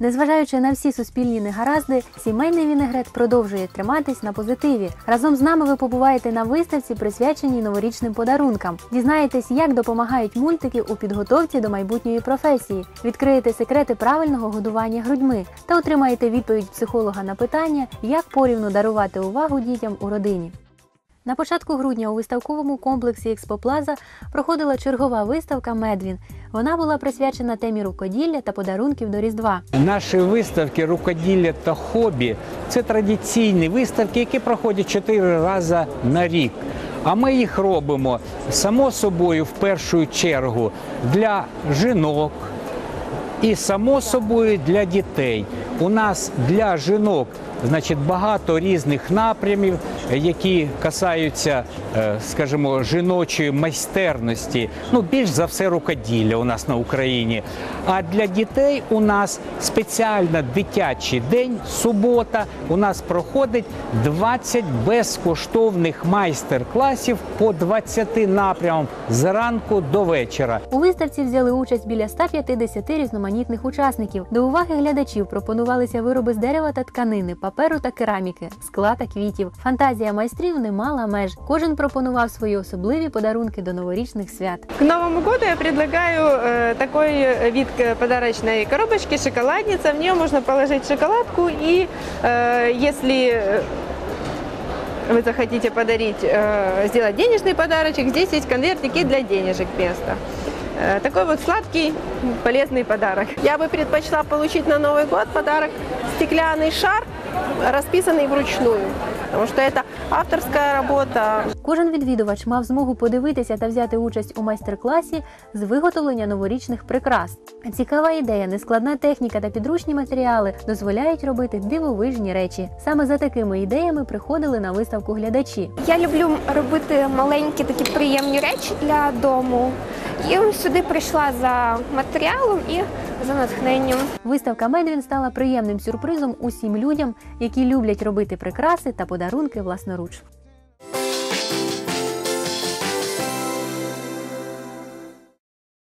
Незважаючи на всі суспільні негаразди, сімейний вінегрет продовжує триматись на позитиві. Разом з нами ви побуваєте на виставці, присвяченій новорічним подарункам. Дізнаєтесь, як допомагають мультики у підготовці до майбутньої професії, відкриєте секрети правильного годування грудьми та отримаєте відповідь психолога на питання, як порівну дарувати увагу дітям у родині. На початку грудня у виставковому комплексі Експоплаза проходила чергова виставка Медвін. Вона була присвячена темі рукоділля та подарунків до Різдва. Наші виставки рукоділля та хобі це традиційні виставки, які проходять чотири рази на рік. А ми їх робимо само собою в першу чергу для жінок і само собою для дітей. У нас для жінок значить багато різних напрямів, які касаються, е, скажімо, жіночої майстерності. Ну, більш за все рукоділля у нас на Україні. А для дітей у нас спеціально дитячий день, субота. У нас проходить 20 безкоштовних майстер-класів по 20 напрямам зранку до вечора. У виставці взяли участь біля 150 різноманітних учасників. До уваги глядачів пропонувалися вироби з дерева та тканини, паперу та кераміки, скла та квітів. Фантазія майстрів не мала меж. Кожен пропонував свої особливі подарунки до новорічних свят. К Новому году я предлагаю э, такой э, вид к- подарочной коробочки шоколадница. В нее можно положить шоколадку и э, если э, вы захотите подарить, э, сделать денежный подарочек, здесь есть конвертики для денежек вместо. Э, Такой вот сладкий, полезный подарок. Я бы предпочла получить на Новый год подарок стеклянный шар, расписанный вручную, потому что это авторская работа. Кожен відвідувач мав змогу подивитися та взяти участь у майстер-класі з виготовлення новорічних прикрас. Цікава ідея, нескладна техніка та підручні матеріали дозволяють робити дивовижні речі. Саме за такими ідеями приходили на виставку глядачі. Я люблю робити маленькі такі приємні речі для дому. І сюди прийшла за матеріалом і за натхненням. Виставка Медвін стала приємним сюрпризом усім людям, які люблять робити прикраси та подарунки власноруч.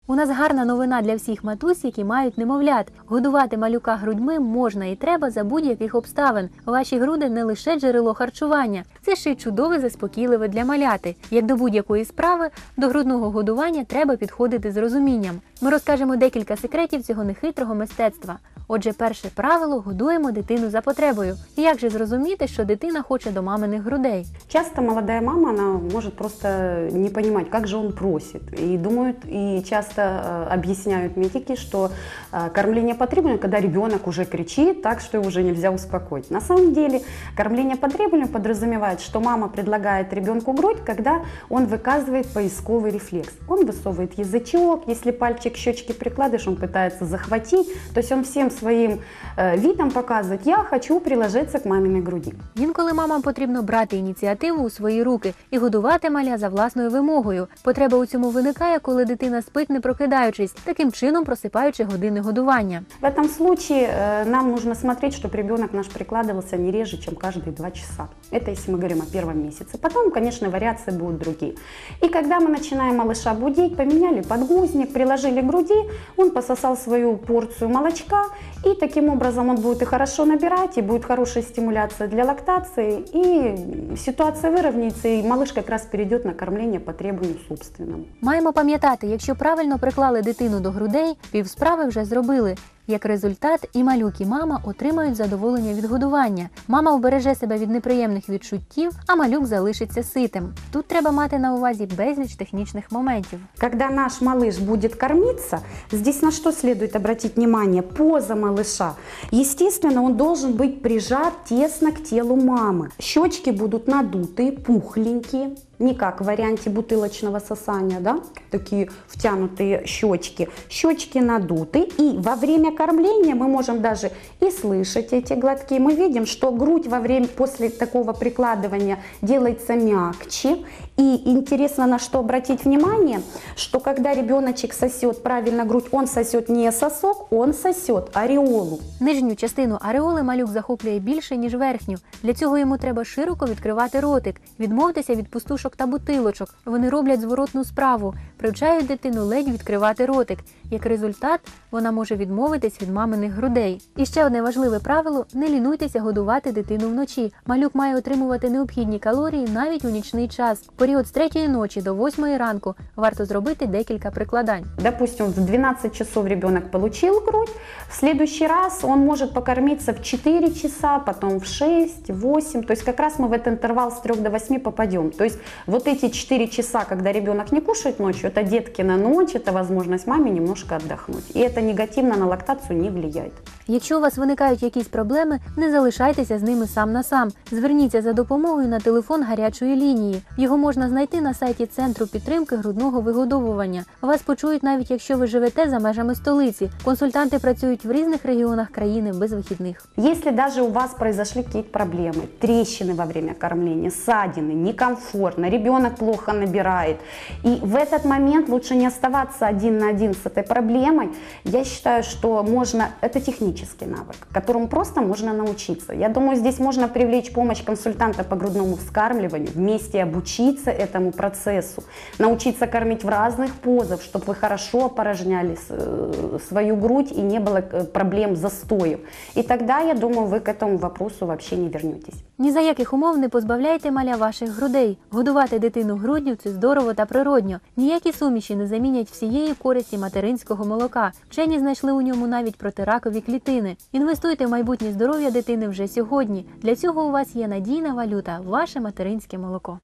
У нас гарна новина для всіх матусь, які мають немовлят. Годувати малюка грудьми можна і треба за будь-яких обставин. Ваші груди не лише джерело харчування, це ще й чудове заспокійливе для маляти. Як до будь-якої справи, до грудного годування треба підходити з розумінням. Ми розкажемо декілька секретів цього нехитрого мистецтва. Отже, перше правило годуємо дитину за потребою. І як же зрозуміти, що дитина хоче до маминих грудей? Часто молодая мама, она может просто не понимать, как же он просит. И думают, и часто э, объясняют медики, что э, кормление потребное, когда ребенок уже кричит так, что его уже нельзя успокоить. На самом деле кормление потребное подразумевает, что мама предлагает ребенку грудь, когда он выказывает поисковый рефлекс. Он высовывает язычок, если пальчик щечки прикладываешь, он пытается захватить. То есть он всем своим э, видом показывает, я хочу приложиться к маминой груди. Інколи мамам потрібно брати ініціативу у свої руки і годувати маля за власною вимогою. Потреба у цьому виникає, коли дитина спить не прокидаючись, таким чином просипаючи години годування. В этом случае э, нам нужно смотреть, чтобы ребенок наш прикладывался не реже, чем каждые два часа. Это если мы говорим о первом месяце. Потом, конечно, вариации будут другие. И когда мы начинаем малыша будить, поменяли подгузник, приложили к груди, он пососал свою порцию молочка, и таким образом он будет и хорошо набирать, и будет хорошая стимуляция для лактации, и ситуация выровняется, и малыш как раз перейдет на кормление по требованию собственному. Маємо пам'ятати, якщо правильно приклали дитину до грудей, півсправи вже зробили. Як результат, і малюк, і мама отримають задоволення від годування. Мама вбереже себе від неприємних відчуттів, а малюк залишиться ситим. Тут треба мати на увазі безліч технічних моментів. Когда наш малыш будет кормиться, здесь на что следует обратить внимание? Поза малыша. Естественно, он должен быть прижат тесно к телу мамы. Щечки будут надутые, пухленькие, Не как в варианте бутылочного сосания, да, такие втянутые щечки. Щечки надуты, и во время кормления мы можем даже и слышать эти глотки. Мы видим, что грудь во время, после такого прикладывания делается мягче. И интересно на что обратить внимание, что когда ребеночек сосет правильно грудь, он сосет не сосок, он сосет ореолу. Нижню частину ареоли малюк захоплює більше, ніж верхню. Для цього йому треба широко відкривати ротик, відмовитися від пустушок та бутилочок. Вони роблять зворотну справу, привчають дитину ледь відкривати ротик. Як результат, вона може відмовитись від маминих грудей. І ще одне важливе правило: не лінуйтеся годувати дитину вночі. Малюк має отримувати необхідні калорії навіть у нічний час В період з 3 ночі до 8 ранку варто зробити декілька прикладань. Допустим, в 12 часов ребенок получил грудь, в следующий раз он может покормиться в 4 часа, потом в 6, 8. То есть как раз мы в этот интервал с 3 до 8 попадем. То есть вот эти 4 часа, когда ребенок не кушает ночью, это детки на ночь, это возможность маме немножко отдохнуть. И это негативно на лактацию не влияет. Якщо у вас виникають якісь проблеми, не залишайтеся з ними сам на сам. Зверніться за допомогою на телефон гарячої лінії. Його можна знайти на сайті Центру підтримки грудного вигодовування. Вас почують навіть якщо ви живете за межами столиці. Консультанти працюють в різних регіонах країни без вихідних. Если даже у вас произошли какие-то проблемы, трещины во время кормления, ссадины, некомфортно, ребенок плохо набирает, и в этот момент лучше не оставаться один на один с этой проблемой, я считаю, что можно, это технический навык, которому просто можно научиться. Я думаю, здесь можно привлечь помощь консультанта по грудному вскармливанию, вместе обучиться этому процессу, научиться кормить в разных позах, чтобы вы хорошо опорожняли с- э, свою грудь и не было э, проблем застоев. И тогда, я думаю, вы к этому вопросу вообще не вернетесь. Ні за яких умов не позбавляйте маля ваших грудей. Годувати дитину груддю це здорово та природньо. Ніякі суміші не замінять всієї користі материнського молока. Вчені знайшли у ньому навіть протиракові клітини. Інвестуйте в майбутнє здоров'я дитини вже сьогодні. Для цього у вас є надійна валюта ваше материнське молоко.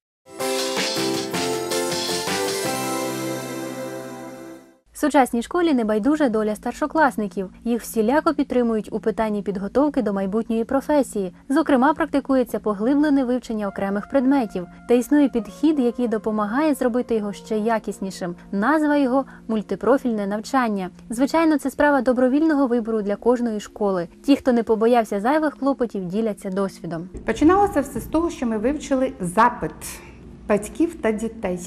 Сучасній школі небайдужа доля старшокласників. Їх всіляко підтримують у питанні підготовки до майбутньої професії. Зокрема, практикується поглиблене вивчення окремих предметів та існує підхід, який допомагає зробити його ще якіснішим. Назва його мультипрофільне навчання. Звичайно, це справа добровільного вибору для кожної школи. Ті, хто не побоявся зайвих клопотів, діляться досвідом. Починалося все з того, що ми вивчили запит батьків та дітей.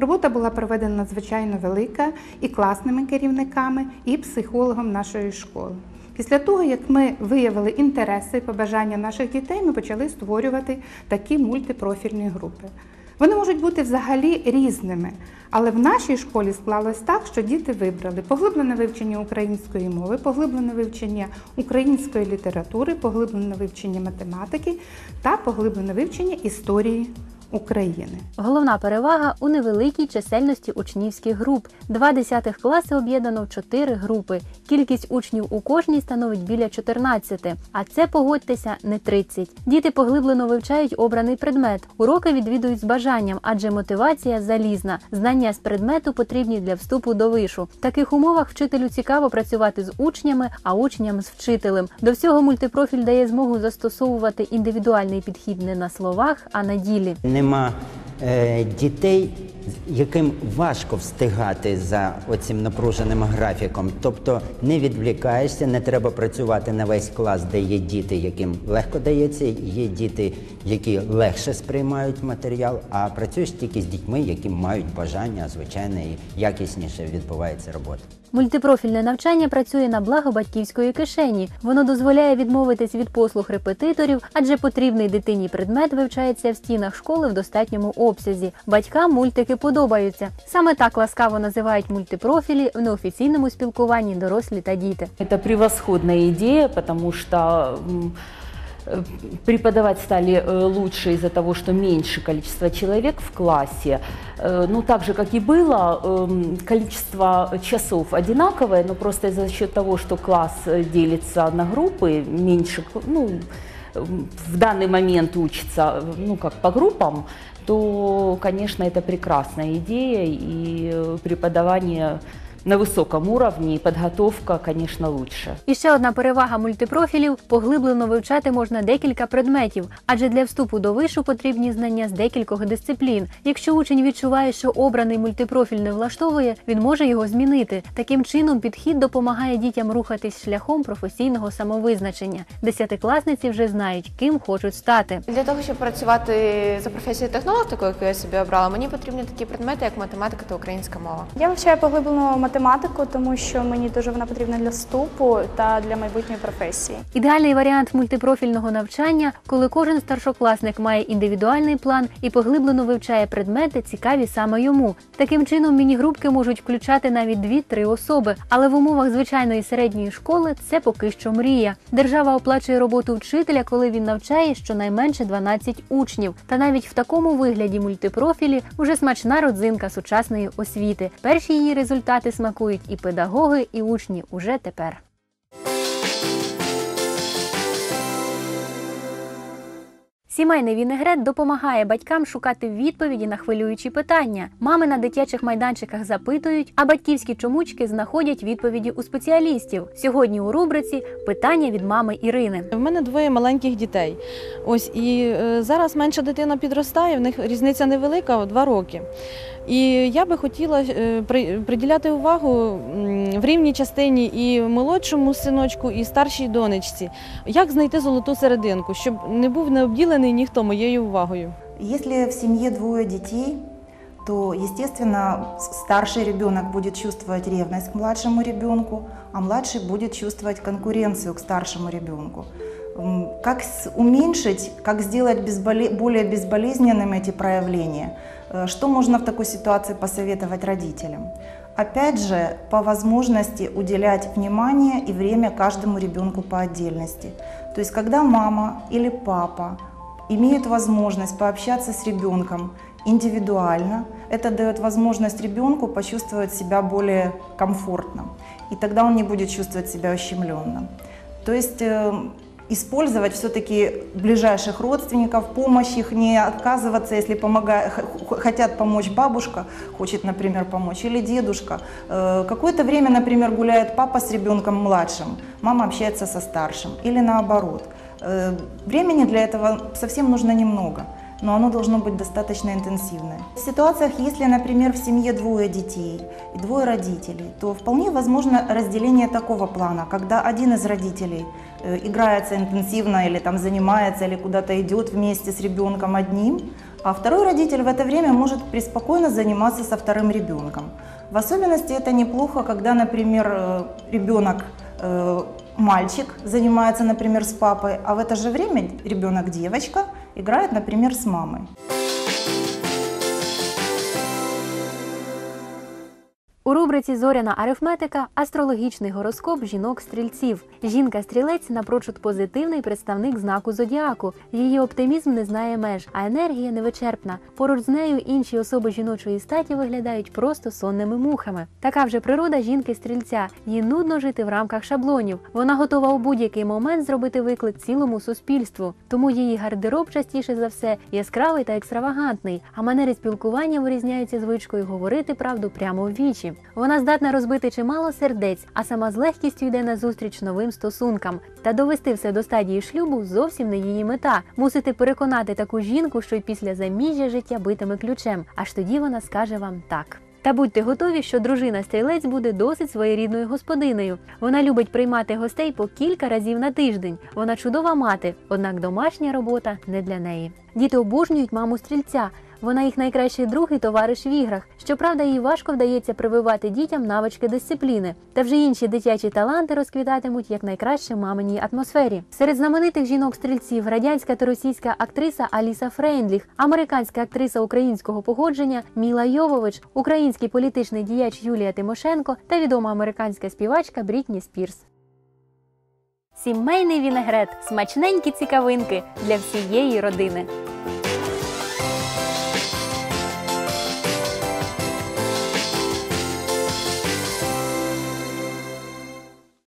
Робота була проведена надзвичайно велика і класними керівниками, і психологом нашої школи. Після того, як ми виявили інтереси і побажання наших дітей, ми почали створювати такі мультипрофільні групи. Вони можуть бути взагалі різними, але в нашій школі склалось так, що діти вибрали поглиблене вивчення української мови, поглиблене вивчення української літератури, поглиблене вивчення математики та поглиблене вивчення історії України. Головна перевага у невеликій чисельності учнівських груп. Два десятих класи об'єднано в чотири групи. Кількість учнів у кожній становить біля 14, а це погодьтеся не 30. Діти поглиблено вивчають обраний предмет. Уроки відвідують з бажанням, адже мотивація залізна. Знання з предмету потрібні для вступу до вишу. В таких умовах вчителю цікаво працювати з учнями, а учням з вчителем. До всього мультипрофіль дає змогу застосовувати індивідуальний підхід не на словах, а на ділі. Нема е, дітей, яким важко встигати за оцим напруженим графіком. Тобто не відвлікаєшся, не треба працювати на весь клас, де є діти, яким легко дається, є діти, які легше сприймають матеріал, а працюєш тільки з дітьми, які мають бажання, звичайно, і якісніше відбувається робота. Мультипрофільне навчання працює на благо батьківської кишені. Воно дозволяє відмовитись від послуг репетиторів, адже потрібний дитині предмет вивчається в стінах школи в достатньому обсязі. Батькам мультики подобаються. Саме так ласкаво називають мультипрофілі в неофіційному спілкуванні дорослі та діти. Это превосходная идея, потому что м, э, преподавать стали э, лучше из-за того, что меньше количество человек в классе. Э, Ну, так же, как и было, эм, количество часов одинаковое, но просто за счет того, что класс э, делится на группы, меньше, к- ну, м, в данный момент учится, э, ну, как по группам, то, конечно, это прекрасная идея, и э, преподавание на высоком уровне, и подготовка, конечно, лучше. І ще одна перевага мультипрофілів поглиблено вивчати можна декілька предметів, адже для вступу до вишу потрібні знання з декількох дисциплін. Якщо учень відчуває, що обраний мультипрофіль не влаштовує, він може його змінити. Таким чином, підхід допомагає дітям рухатись шляхом професійного самовизначення. Десятикласниці вже знають, ким хочуть стати. Для того, щоб працювати за професією технолог, таку, яку я собі обрала, мені потрібні такі предмети, як математика та українська мова. Я вивчаю поглиблену математику, тому що мені дуже вона потрібна для вступу та для майбутньої професії. Ідеальний варіант мультипрофільного навчання, коли кожен старшокласник має індивідуальний план і поглиблено вивчає предмети, цікаві саме йому. Таким чином, міні-групки можуть включати навіть 2-3 особи, але в умовах звичайної середньої школи це поки що мрія. Держава оплачує роботу вчителя, коли він навчає щонайменше 12 учнів. Та навіть в такому вигляді мультипрофілі вже смачна родзинка сучасної освіти. Перші її результати смакують і педагоги, і учні уже тепер. Сімейний вінегрет допомагає батькам шукати відповіді на хвилюючі питання. Мами на дитячих майданчиках запитують, а батьківські чомучки знаходять відповіді у спеціалістів. Сьогодні у рубриці питання від мами Ірини. В мене двоє маленьких дітей. Ось і е, зараз менша дитина підростає, в них різниця невелика, два роки. І я би хотіла е, приділяти увагу в рівній частині і молодшому синочку, і старшій донечці. Як знайти золоту серединку, щоб не був не обділений ніхто моєю увагою. Если в семье двое детей, то, естественно, с- старший ребенок будет чувствовать ревность к младшему ребенку, а младший будет чувствовать конкуренцию к старшему ребенку. М, Как с- уменьшить, как сделать безболе- более безболезненным эти проявления? Э, Что можно в такой ситуации посоветовать родителям? Опять же, по возможности уделять внимание и время каждому ребенку по отдельности. То есть, когда мама или папа имеют возможность пообщаться с ребенком индивидуально. Это дает возможность ребенку почувствовать себя более комфортно. И тогда он не будет чувствовать себя ущемленным. То есть э, использовать все-таки ближайших родственников, помощь их, не отказываться, если помога- х- х- хотят помочь бабушка, хочет, например, помочь, или дедушка. Э, Какое-то время, например, гуляет папа с ребенком младшим, мама общается со старшим, или наоборот. Э, Времени для этого совсем нужно немного но оно должно быть достаточно интенсивное. В ситуациях, если, например, в семье двое детей и двое родителей, то вполне возможно разделение такого плана, когда один из родителей э, играется интенсивно или там занимается, или куда-то идет вместе с ребенком одним, а второй родитель в это время может преспокойно заниматься со вторым ребенком. В особенности это неплохо, когда, например, э, ребенок мальчик занимается, например, с папой, а в это же время ребенок девочка играет, например, с мамой. Рубриці Зоряна арифметика астрологічний гороскоп жінок-стрільців. Жінка-стрілець напрочуд позитивний представник знаку зодіаку. Її оптимізм не знає меж, а енергія невичерпна. Поруч з нею інші особи жіночої статі виглядають просто сонними мухами. Така вже природа жінки-стрільця. Їй нудно жити в рамках шаблонів. Вона готова у будь-який момент зробити виклик цілому суспільству. Тому її гардероб частіше за все яскравий та екстравагантний, а манери спілкування вирізняються звичкою говорити правду прямо в вічі. Вона здатна розбити чимало сердець, а сама з легкістю йде на зустріч новим стосункам. Та довести все до стадії шлюбу зовсім не її мета. Мусите переконати таку жінку, що й після заміжжя життя битиме ключем. Аж тоді вона скаже вам так. Та будьте готові, що дружина стрілець буде досить своєрідною господинею. Вона любить приймати гостей по кілька разів на тиждень. Вона чудова мати, однак домашня робота не для неї. Діти обожнюють маму стрільця. Вона їх найкращий друг і товариш в іграх. Щоправда, їй важко вдається прививати дітям навички дисципліни. Та вже інші дитячі таланти розквітатимуть як найкраще маминій атмосфері. Серед знаменитих жінок-стрільців радянська та російська актриса Аліса Фрейндліх, американська актриса українського походження Міла Йовович, український політичний діяч Юлія Тимошенко та відома американська співачка Брітні Спірс. Сімейний вінегрет смачненькі цікавинки для всієї родини.